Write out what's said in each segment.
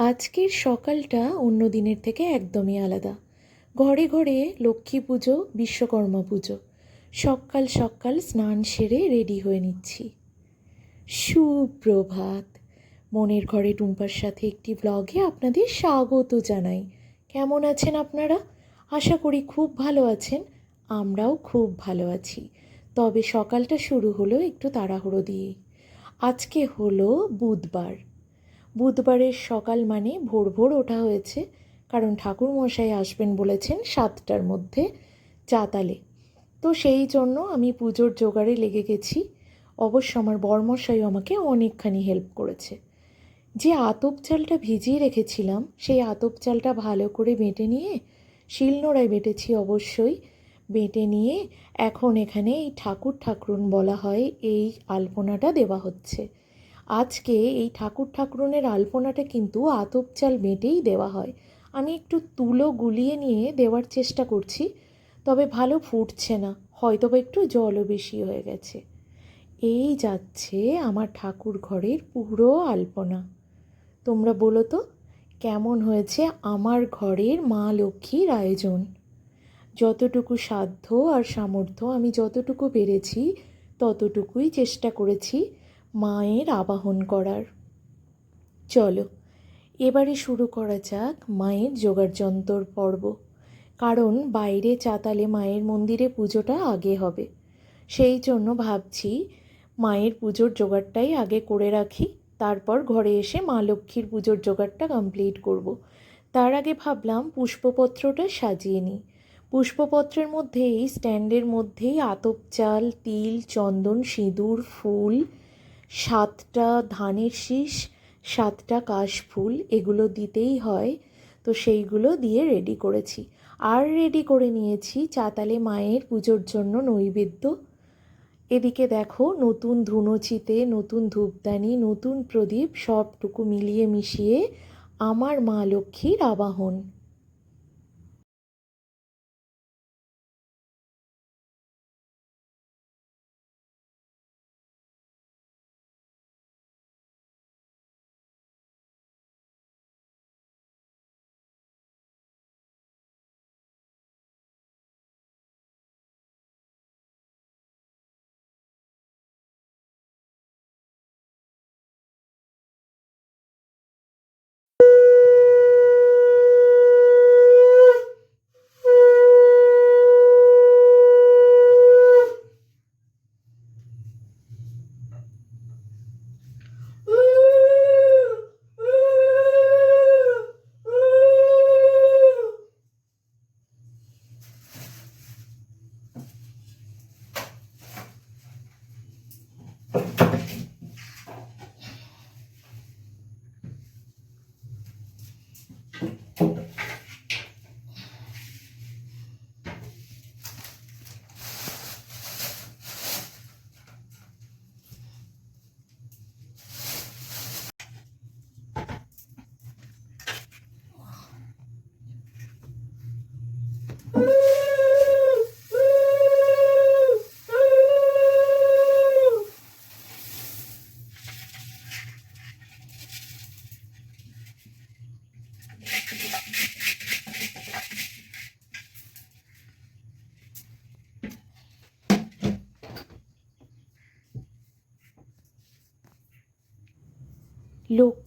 আজকের সকালটা অন্য দিনের থেকে একদমই আলাদা। ঘরে ঘরে লক্ষ্মী পুজো, বিশ্বকর্মা পুজো। সকাল সকাল স্নান সেরে রেডি হয়ে নিচ্ছি। সুপ্রভাত। মনের ঘরে টুম্পার সাথে একটি ব্লগে আপনাদের স্বাগত জানাই। কেমন আছেন আপনারা? আশা করি খুব ভালো আছেন। আমরাও খুব ভালো আছি। তবে সকালটা শুরু হলো একটু তাড়াহুড়ো দিয়ে। আজকে হলো বুধবার। বুধবারের সকাল মানে ভোর ভোর ওঠা হয়েছে, কারণ ঠাকুর মশাই আসবেন বলেছেন সাতটার মধ্যে চাতালে। তো সেই জন্য আমি পুজোর জোগাড়ে লেগে গেছি। অবশ্য আমার বরমশাই আমাকে অনেকখানি হেল্প করেছে। যে আতপ চালটা ভিজিয়ে রেখেছিলাম, সেই আতপ চালটা ভালো করে বেটে নিয়ে, শিলনোড়ায় বেটেছি অবশ্যই, বেটে নিয়ে এখন এখানে এই ঠাকুর ঠাকুরন বলা হয়, এই আলপনাটা দেওয়া হচ্ছে। আজকে এই ঠাকুর ঠাকুরনের আলপনাটা কিন্তু আতপ চাল দেওয়া হয়। আমি একটু তুলো গুলিয়ে নিয়ে দেওয়ার চেষ্টা করছি, তবে ভালো ফুটছে না হয়তো বা একটু জলও বেশি হয়ে গেছে। এই যাচ্ছে আমার ঠাকুর ঘরের পুরো আলপনা। তোমরা বলো তো, কেমন হয়েছে আমার ঘরের মা লক্ষ্মীর আয়োজন? যতটুকু সাধ্য আর সামর্থ্য আমি যতটুকু পেরেছি, ততটুকুই চেষ্টা করেছি মায়ের আবাহন করার। চলো, এবারে শুরু করা যাক মায়ের যোগাড়যন্ত্র পর্ব। কারণ বাইরে চাতালে মায়ের মন্দিরে পুজোটা আগে হবে। সেই জন্য ভাবছি মায়ের পুজোর জোগাড়টাই আগে করে রাখি, তারপর ঘরে এসে মা লক্ষ্মীর পুজোর জোগাড়টা কমপ্লিট করব। তার আগে ভাবলাম পুষ্পপত্রটা সাজিয়ে নিই। পুষ্পপত্রের মধ্যেই স্ট্যান্ডের মধ্যেই আতপ চাল, তিল, চন্দন, সিঁদুর, ফুল সাতটা ধানের শীষ, সাতটা কাশফুল এগুলো দিতেই হয়। তো সেইগুলো দিয়ে রেডি করেছি। আর রেডি করে নিয়েছি চাতালে মায়ের পুজোর জন্য নৈবেদ্য। এদিকে দেখো নতুন ধুনোচিতে, নতুন ধূপদানি, নতুন প্রদীপ সবটুকু মিলিয়ে মিশিয়ে আমার মা লক্ষ্মীর আবাহন।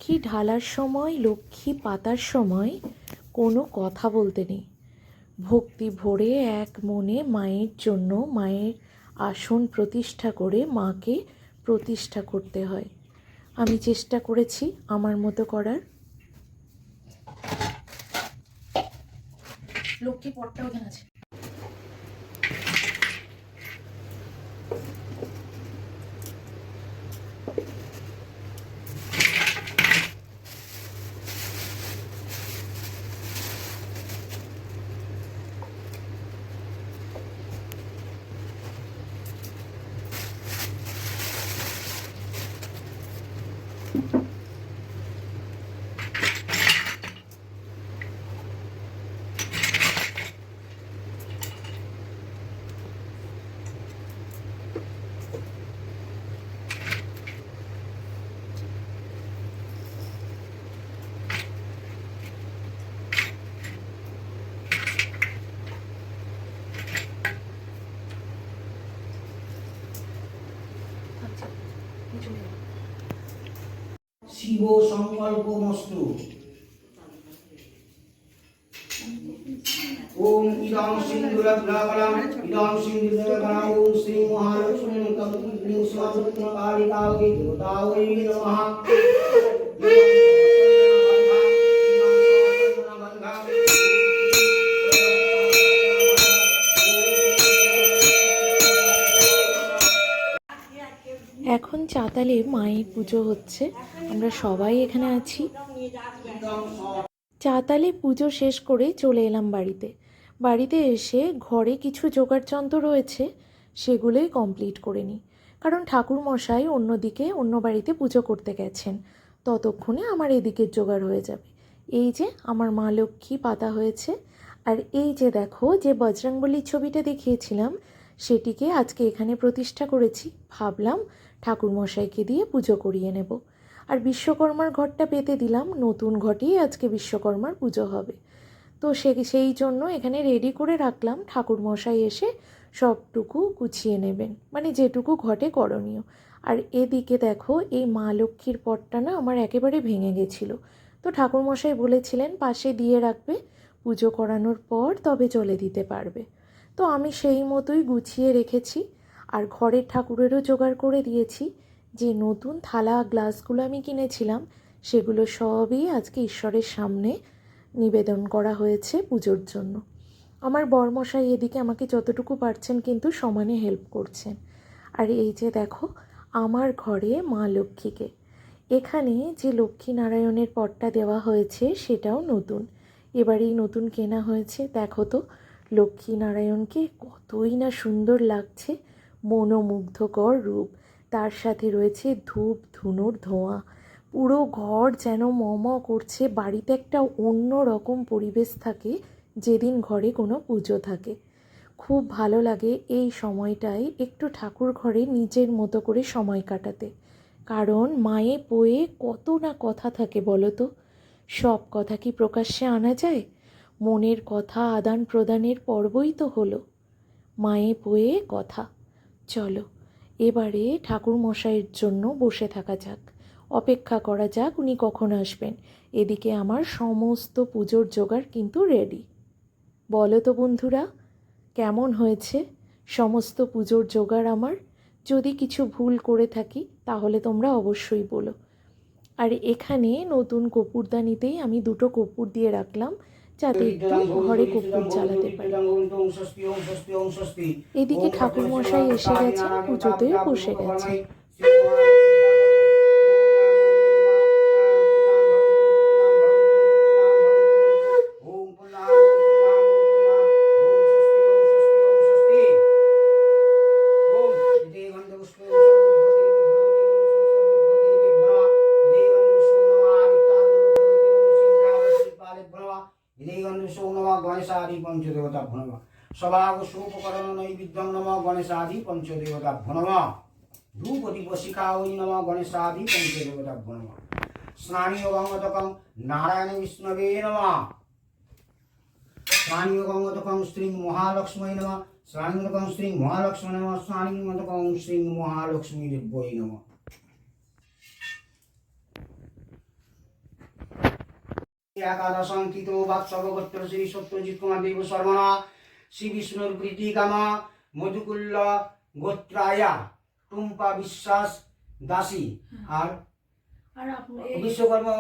লক্ষ্মী ঢালার সময়, লক্ষ্মী পাতার সময় কোনো কথা বলতে নেই। ভক্তি ভরে এক মনে মায়ের জন্য মায়ের আসন প্রতিষ্ঠা করে মাকে প্রতিষ্ঠা করতে হয়। আমি চেষ্টা করেছি আমার মতো করার। লক্ষ্মী পটটা ওখানে আছে। শিব সংকল্প মস্তু। ওম ইদং সিন্ধুরত্নাকরম ইদং সিন্ধুরত্নাকরম ওম শ্রী মহালক্ষ্মী কম্পিং সমাপত্ন কালিকাওগে দেবতাওগে নমঃ। চাতালে মায়ের পুজো হচ্ছে। আমরা সবাই এখানে আছি। চাতালে পুজো শেষ করে চলে এলাম বাড়িতে। বাড়িতে এসে ঘরে কিছু জোগাড়যন্ত্র রয়েছে সেগুলোই কমপ্লিট করে নিই। কারণ ঠাকুর মশাই অন্যদিকে অন্য বাড়িতে পুজো করতে গেছেন। ততক্ষণে আমার এদিকের জোগাড় হয়ে যাবে। এই যে আমার মা লক্ষ্মী পাতা হয়েছে। আর এই যে দেখো যে বজরংবলীর ছবিটা দেখিয়েছিলাম, সেটিকে আজকে এখানে প্রতিষ্ঠা করেছি। ভাবলাম ঠাকুর মশাইকে দিয়ে পুজো করিয়ে নেব। আর বিশ্বকর্মার ঘরটা পেতে দিলাম। নতুন ঘটেই আজকে বিশ্বকর্মার পুজো হবে। তো সে, সেই জন্য এখানে রেডি করে রাখলাম। ঠাকুরমশাই এসে সবটুকু গুছিয়ে নেবেন। মানে যেটুকু ঘটে করণীয়। আর এদিকে দেখো, এই মা লক্ষ্মীর পটটা না আমার একেবারে ভেঙে গেছিল। তো ঠাকুরমশাই বলেছিলেন, পাশে দিয়ে রাখবে। পুজো করানোর পর তবে চলে দিতে পারবে। তো আমি সেই মতোই গুছিয়ে রেখেছি। আর ঘরের ঠাকুরেরও জোগাড় করে দিয়েছি যে নতুন থালা, গ্লাসগুলো আমি কিনেছিলাম, সেগুলো সবই আজকে ঈশ্বরের সামনে নিবেদন করা হয়েছে পুজোর জন্য। আমার বরমশাই এদিকে আমাকে যতটুকু পারছেন কিন্তু সমানে হেল্প করছেন। আর এই যে দেখো, আমার ঘরে মা লক্ষ্মীকে। এখানে যে লক্ষ্মী নারায়ণের পটটা দেওয়া হয়েছে সেটাও নতুন। এবারেই নতুন কেনা হয়েছে। দেখো তো লক্ষ্মী নারায়ণকে কতই না সুন্দর লাগছে। মনোমুগ্ধকর রূপ। তার সাথে রয়েছে ধূপ, ধুনুর ধোঁয়া। পুরো ঘর যেন মম করছে, বাড়িতে একটা অন্য রকম পরিবেশ থাকে, যেদিন ঘরে কোনো পুজো থাকে। খুব ভালো লাগে এই সময়টায় একটু ঠাকুর ঘরে নিজের মতো করে সময় কাটাতে। কারণ মায়ে পোয়ে কত না কথা থাকে বলো তো? সব কথা কি প্রকাশ্যে আনা যায়? মনের কথা আদান প্রদানের পর্বই তো হলো। মায়ে পোয়ে কথা। চলো, এবারে ঠাকুর মশাইয়ের জন্য বসে থাকা যাক। অপেক্ষা করা যাক উনি কখন আসবেন। এদিকে আমার সমস্ত পুজোর জোগাড় কিন্তু রেডি বলো তো বন্ধুরা, কেমন হয়েছে? সমস্ত পুজোর জোগাড় আমার? যদি কিছু ভুল করে থাকি, তাহলে তোমরা অবশ্যই বলো। আর এখানে নতুন কপুরদানিতেই আমি দুটো কপুর দিয়ে রাখলাম। যাতে একটু ঘরে কুকুর চালাতে পারে। এদিকে ঠাকুর মশাই এসে গেছে পুজোতে বসে গেছে। পঞ্চদেবতা ভনম সভাগ সুপকরণ নৈবিদ্যং নম গণেশাদি পঞ্চদেবতা ভনম ধূপদীপ শিখা ওই নম। গণেশাদি পঞ্চদেবতা ভনম স্নানীয় গঙ্গতকং নারায়ণ বিষ্ণবে নম। স্নানীয় গঙ্গতকং শ্রী মহালক্ষ্মী নম। স্নানীয়তকং শ্রী মহালক্ষ্মী নম। স্নানীয়তকং শ্রী মহালক্ষ্মী দেব্যই নম। একাদশঙ্কিত বাৎসবগোত্র শ্রী সত্যজিৎ কুমার দেব শর্মণা শ্রী বিষ্ণুর প্রীতি কামা মধুকুল্ল গোত্রায়া টুম্পা বিশ্বাস দাসী। আর বিশ্বকর্মা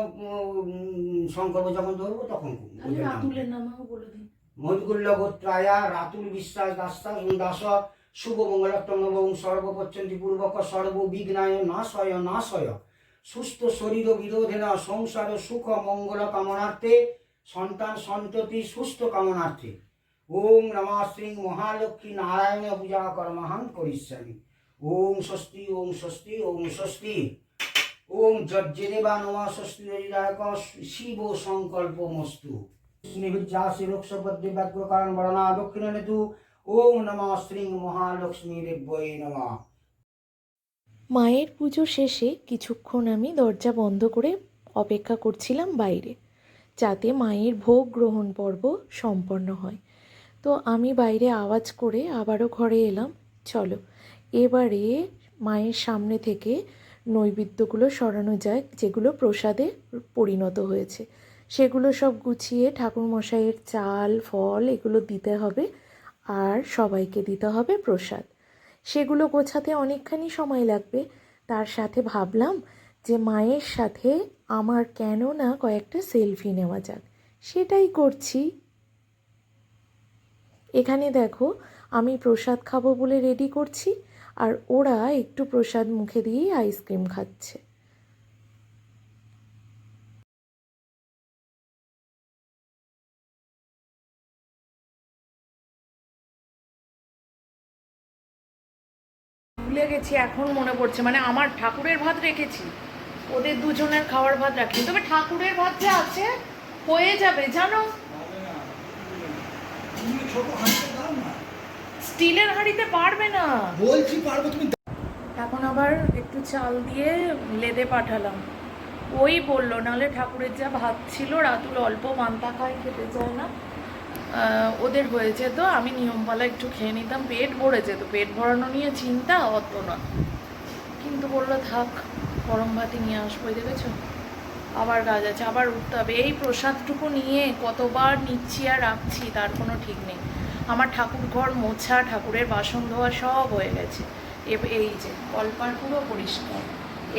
সংকল্প যখন ধরবো তখন দিন। মধুকুল্ল গোত্রায়া রাতুল বিশ্বাস দাস দাস শুভ মঙ্গলাত্তম এবং সর্বপচ্ছন্তি পূর্বক সর্ববিঘ্নায় নাশয় নাশয়। সুস্থ শরীর বিরোধেন, সংসার সুখ, মঙ্গল কামনার্থে, সন্তান সন্ততি সুস্থ কামনার্থে। ওম নমঃ শ্রী মহালক্ষ্মী নারায়ণ পূজা কর্মহাং করিষ্যামি। ওম স্বস্তি ওম স্বস্তি ওম স্বস্তি। ওম যজ্ঞদেবা নমঃ স্বস্তি রবিদায়ক শিব সংকল্প মস্তু। নিবিজ্জা শিরোক্ষপদ্যে ব্যগ্র কারণ বর্ণা দক্ষিণ নেতু। ওম নমঃ শ্রী মহালক্ষ্মী দেব্যই নমঃ। মায়ের পুজো শেষে কিছুক্ষণ আমি দরজা বন্ধ করে অপেক্ষা করছিলাম বাইরে, যাতে মায়ের ভোগ গ্রহণ পর্ব সম্পন্ন হয়। তো আমি বাইরে আওয়াজ করে আবারও ঘরে এলাম, চলো, এবারে মায়ের সামনে থেকে নৈবেদ্যগুলো সরানো যায়, যেগুলো প্রসাদে পরিণত হয়েছে। সেগুলো সব গুছিয়ে ঠাকুরমশাইয়ের চাল, ফল এগুলো দিতে হবে, আর সবাইকে দিতে হবে প্রসাদ। সেগুলো গোছাতে অনেকখানি সময় লাগবে। তার সাথে ভাবলাম যে মায়ের সাথে আমার কেন না কয়েকটা সেলফি নেওয়া যাক। সেটাই করছি। এখানে দেখো, আমি প্রসাদ খাব বলে রেডি করছি, আর ওরা একটু প্রসাদ মুখে দিয়েই আইসক্রিম খাচ্ছে। ভুলে গেছি এখন মনে পড়ছে। মানে আমার ঠাকুরের ভাত রেখেছি ওদের দুজনের খাওয়ার ভাত রাখি তবে ঠাকুরের ভাত যে আছে হয়ে যাবে জানো? স্টিলের হাঁড়িতে পারবে না। বলছি পারব তুমি এখন আবার একটু চাল দিয়ে লেদে পাঠালাম। ওই বলল নাহলে ঠাকুরের যা ভাত ছিল রাতুল অল্প মান্তা খায় খেতে চায় না। ওদের হয়েছে তো আমি নিয়মপালা একটু খেয়ে নিতাম, পেট ভরেছে তো পেট ভরানো নিয়ে চিন্তা অত না কিন্তু বলল, থাক, গরম ভাতই নিয়ে আসব দেখেছ? আবার কাজ আছে, আবার উঠতে হবে। এই প্রসাদটুকু নিয়ে কতবার নিচ্ছি আর রাখছি, তার কোনো ঠিক নেই। আমার ঠাকুর ঘর মোছা, ঠাকুরের বাসন ধোয়া সব হয়ে গেছে। এই যে, কলপার পুরো পরিষ্কার।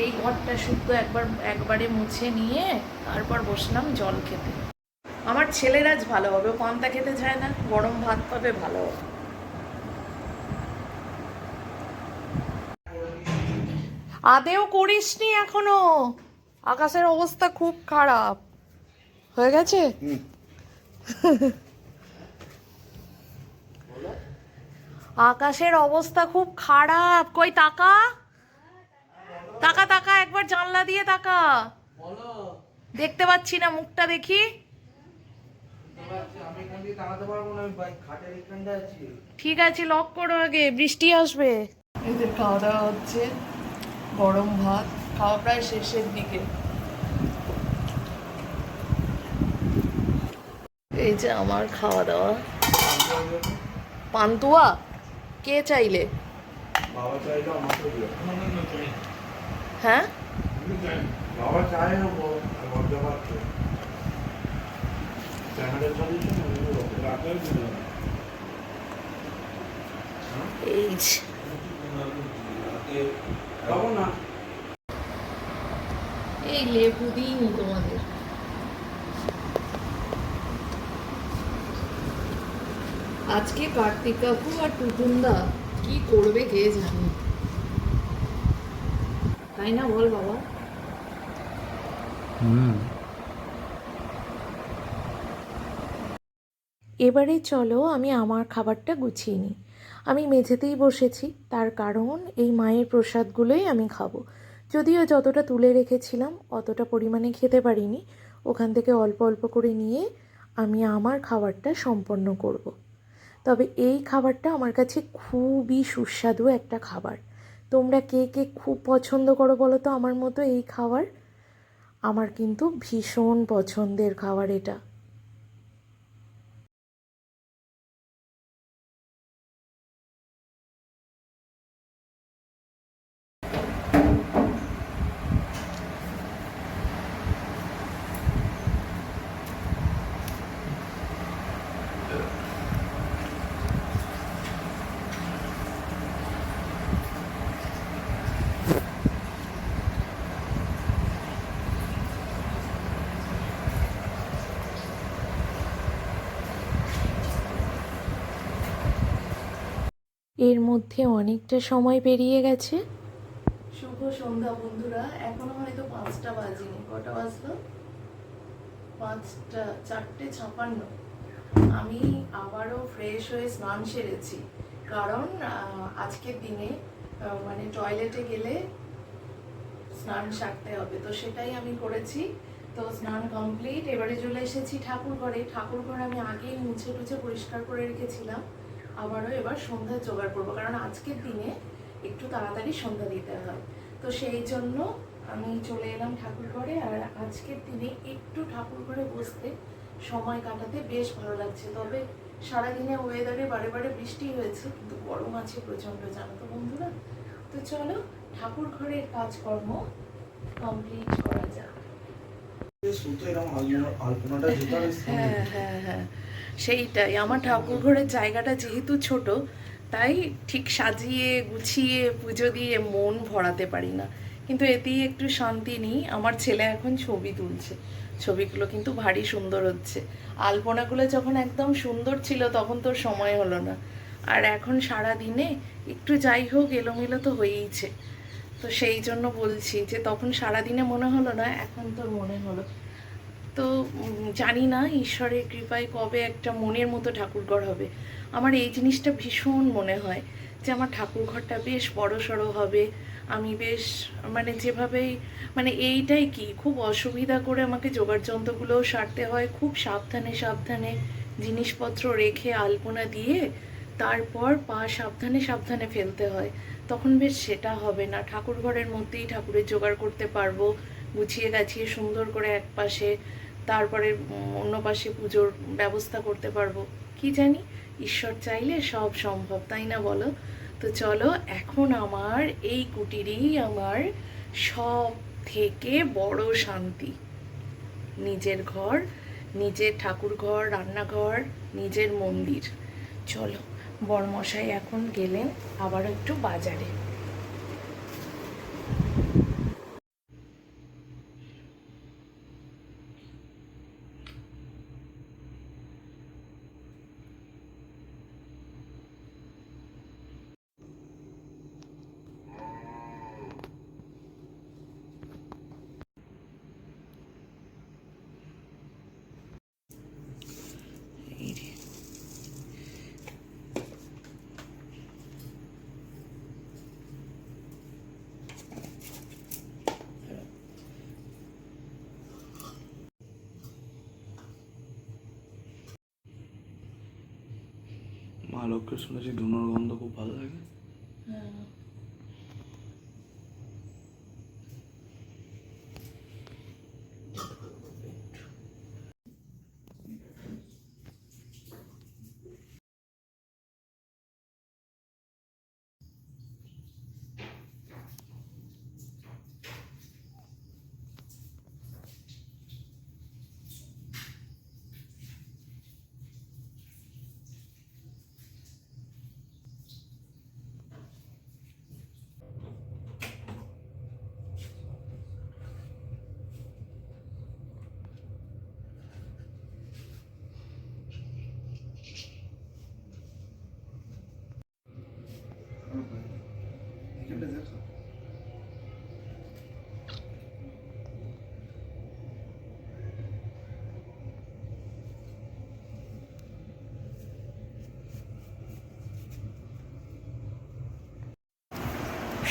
এই ঘরটা শুদ্ধ একবার, একবারে মুছে নিয়ে তারপর বসলাম জল খেতে। আমার ছেলের আজ ভালো হবে ও পান্তা খেতে চায় না গরম ভাত পাবে ভালো হবে। আদেও করিসনি এখনও আকাশের অবস্থা খুব খারাপ। হয়ে গেছে? আকাশের অবস্থা খুব খারাপ। কই তাকা? তাকা তাকা একবার জানলা দিয়ে তাকা। দেখতে পাচ্ছি না মুখটা দেখি। ঠিক আছে লক করো আগে বৃষ্টি আসবে। এদের খাওয়া দাওয়া হচ্ছে গরম ভাত খাওয়া প্রায় শেষের দিকে। এই যে আমার খাওয়া দাওয়া পান্তুয়া? কে চাইলে? হ্যাঁ বাবা চাই না বল মজা পাচ্ছে চ্যানেলের সলিউশন এই লেবু দিইনি তোমাদের। আজকে কার্তিক কাকু আর টুটুনদা কি করবে কে জানে। তাই না বল বাবা? এবারে চলো আমি আমার খাবারটা গুছিয়ে নিই। আমি মেঝেতেই বসেছি, তার কারণ এই মায়ের প্রসাদগুলোই আমি খাব। যদিও যতটা তুলে রেখেছিলাম, অতটা পরিমাণে খেতে পারিনি। ওখান থেকে অল্প অল্প করে নিয়ে আমি আমার খাবারটা সম্পন্ন করব। তবে এই খাবারটা আমার কাছে খুবই সুস্বাদু একটা খাবার। তোমরা কে কে খুব পছন্দ করো বলো তো আমার মতো এই খাবার? আমার কিন্তু ভীষণ পছন্দের খাবার এটা এর মধ্যে অনেকটা সময় পেরিয়ে গেছে। শুভ সন্ধ্যা বন্ধুরা, এখনও হয়তো পাঁচটা বাজেনি। কটা বাজলো? পাঁচটা, চারটে ছাপান্ন। আমি আবারও ফ্রেশ হয়ে স্নান সেরেছি। কারণ আজকের দিনে মানে টয়লেটে গেলে স্নান সারতে হবে। তো সেটাই আমি করেছি। তো স্নান কমপ্লিট এবারে চলে এসেছি ঠাকুর ঘরে ঠাকুর ঘর আমি আগেই মুছে টুছে পরিষ্কার করে রেখেছিলাম। আবারও এবার সন্ধ্যা জোগাড় করব কারণ আজকের দিনে একটু তাড়াতাড়ি সন্ধ্যা দিতে হয়। তো সেই জন্য আমি চলে এলাম ঠাকুর ঘরে আর আজকের দিনে একটু ঠাকুর ঘরে বসতে সময় কাটাতে বেশ ভালো লাগছে। তবে সারাদিনে ওয়েদারে বারে বারে বৃষ্টি হয়েছে কিন্তু গরম আছে প্রচণ্ড জানো তো বন্ধুরা? তো চলো ঠাকুর ঘরের কাজকর্ম কমপ্লিট করা যাক। হ্যাঁ হ্যাঁ হ্যাঁ। সেইটাই। আমার ঠাকুর ঘরের জায়গাটা যেহেতু ছোট, তাই ঠিক সাজিয়ে, গুছিয়ে, পুজো দিয়ে মন ভরাতে পারি না। কিন্তু এতেই একটু শান্তি নিই। আমার ছেলে এখন ছবি তুলছে। ছবিগুলো কিন্তু ভারী সুন্দর হচ্ছে। আলপনাগুলো যখন একদম সুন্দর ছিল, তখন তোর সময় হলো না। আর এখন সারা দিনে একটু যাই হোক, এলোমেলো তো হয়েইছে। তো সেই জন্য বলছি যে, তখন সারা দিনে মনে হলো না, এখন তোর মনে হলো। তো জানি না ঈশ্বরের কৃপায় কবে একটা মনের মতো ঠাকুরঘর হবে। আমার এই জিনিসটা ভীষণ মনে হয় যে আমার ঠাকুরঘরটা বেশ বড় সড়ো হবে। আমি বেশ মানে যেভাবেই মানে এইটাই কি, খুব অসুবিধা করে আমাকে জোগাড় যন্ত্রগুলোও সারতে হয়, খুব সাবধানে সাবধানে জিনিসপত্র রেখে আলপনা দিয়ে তারপর পা সাবধানে সাবধানে ফেলতে হয়। তখন বেশ সেটা হবে না ঠাকুর ঘরের মধ্যেই ঠাকুরের জোগাড় করতে পারব। গুছিয়ে গাছিয়ে সুন্দর করে এক পাশে, তারপরে অন্য পাশে পুজোর ব্যবস্থা করতে পারব। কি জানি? ঈশ্বর চাইলে সব সম্ভব, তাই না বলো? তো চলো, এখন আমার এই কুটিরেই আমার সব থেকে বড় শান্তি। নিজের ঘর, নিজের ঠাকুর ঘর, রান্নাঘর, নিজের মন্দির। চলো বড়মশাই এখন গেলেন আবার একটু বাজারে। মা লক্ষ্মী শুনেছি ধুনোর গন্ধ খুব ভালো লাগে।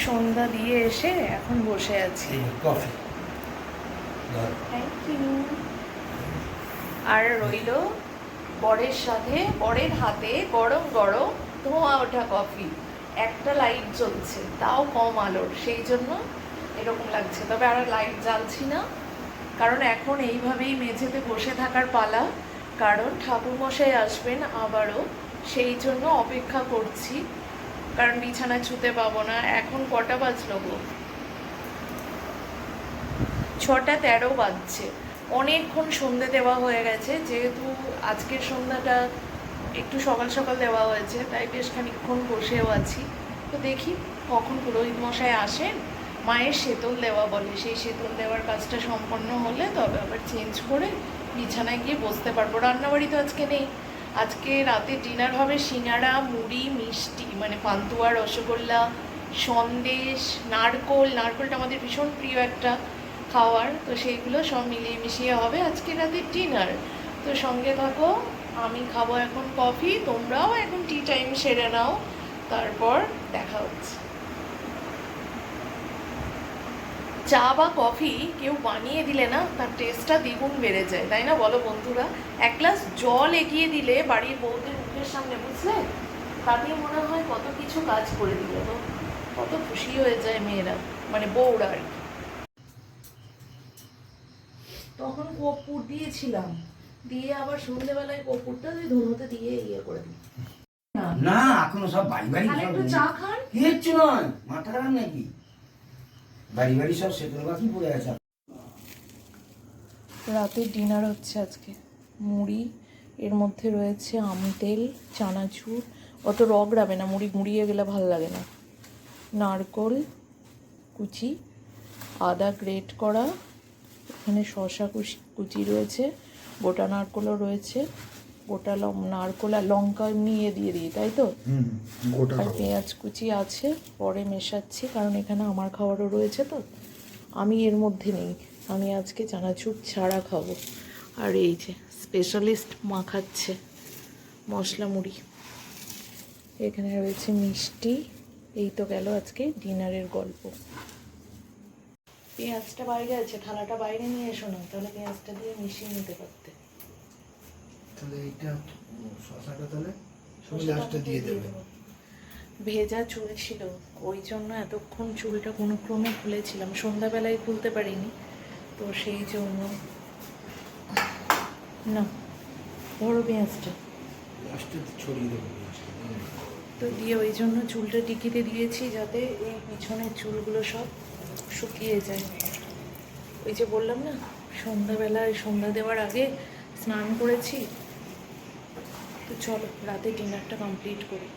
সন্ধ্যা দিয়ে এসে এখন বসে আছি। কফি। থ্যাংক ইউ আর রইল বরের সাথে বরের হাতে গরম গরম ধোঁয়া ওঠা কফি। একটা লাইট জ্বলছে, তাও কম আলোর, সেই জন্য এরকম লাগছে। তবে আর লাইট জ্বালছি না, কারণ এখন এইভাবেই মেঝেতে বসে থাকার পালা, কারণ ঠাকুরমশাই আসবেন আবারও, সেই জন্য অপেক্ষা করছি, কারণ বিছানা ছুতে পাবো না। এখন কটা বাজলো গো? ছটা তেরো বাজছে। অনেকক্ষণ সন্ধে দেওয়া হয়ে গেছে, যেহেতু আজকের সন্ধ্যাটা একটু সকাল সকাল দেওয়া হয়েছে, তাই বেশ খানিকক্ষণ বসেও আছি। তো দেখি কখন পুরোহিত মশাই আসেন। মায়ের শীতল দেওয়া বলে, সেই শীতল দেওয়ার কাজটা সম্পন্ন হলে তবে আবার চেঞ্জ করে বিছানায় গিয়ে বসতে পারব। রান্নাবাড়ি তো আজকে নেই। আজকে রাতে ডিনার হবে সিঙাড়া মুড়ি, মিষ্টি মানে পান্তুয়া, রসগোল্লা, সন্দেশ, নারকোল। নারকোলটা আমাদের ভীষণ প্রিয় একটা খাওয়ার। তো সেইগুলো সব মিলিয়ে মিশিয়ে হবে আজকে রাতের ডিনার তো সঙ্গে থাকো আমি খাব এখন কফি, তোমরাও এখন টি টাইম সেরে নাও। তারপর দেখা হচ্ছে। চা বা কফি কেউ বানিয়ে দিলে না, তার টেস্টটা দ্বিগুণ বেড়ে যায়, তাই না বলো বন্ধুরা? এক গ্লাস জল এগিয়ে দিলে বাড়ির বউদের মুখের সামনে, বুঝলে? তাতে মনে হয় কত কিছু কাজ করে দিল তো কত খুশি হয়ে যায় মেয়েরা মানে বউরা আর কি। তখন কর্পূর দিয়েছিলাম। দিয়ে আবার সন্ধ্যেবেলায় কর্পূরটা ওই ধুনোতে দিয়ে ইয়ে করে দিই। না এখনও সব বাড়ি বাড়ি একটু চা খান। কিচ্ছু নয় মাথা খারাপ নাকি? বাড়ি বাড়ি সব সেতুর বাকি পড়ে আছে। রাতের ডিনার হচ্ছে আজকে। মুড়ি এর মধ্যে রয়েছে আম তেল চানাচুর অত রগ রাবে না মুড়ি মুড়িয়ে গেলে ভালো লাগে না। নারকোল কুচি আদা গ্রেট করা এখানে শশা কুচি কুচি রয়েছে। গোটা নারকোলও রয়েছে গোটা নারকোল আর লঙ্কা নিয়ে দিয়ে দিই তাই তো? আর পেঁয়াজ কুচি আছে পরে মেশাচ্ছি কারণ এখানে আমার খাবারও রয়েছে তো। আমি এর মধ্যে নেই আমি আজকে চানাচুর ছাড়া খাব। আর এই যে স্পেশালিস্ট মাখাচ্ছে মশলা মুড়ি। এখানে রয়েছে মিষ্টি এই তো গেল আজকে ডিনারের গল্প। পেঁয়াজটা বাইরে আছে থালাটা বাইরে নিয়ে এসো না তাহলে পেঁয়াজটা দিয়ে মিশিয়ে নিতে পারতে। তাহলে এইটা শশাটা তাহলে লাস্টে দিয়ে দেবে। ভেজা চুল ছিল ওই জন্য এতক্ষণ চুলটা কোনো ক্রমে খুলেছিলাম। সন্ধ্যাবেলায় খুলতে পারিনি তো সেই জন্য না বড় পেঁয়াজটা। লাস্টে ছড়িয়ে দেবো। তো দিয়ে ওই জন্য চুলটা টিকিতে দিয়েছি যাতে এই পিছনের চুলগুলো সব শুকিয়ে যায়। ওই যে বললাম না সন্ধ্যাবেলায় সন্ধ্যা দেওয়ার আগে স্নান করেছি। তো চলো, রাতে ডিনারটা কমপ্লিট করি।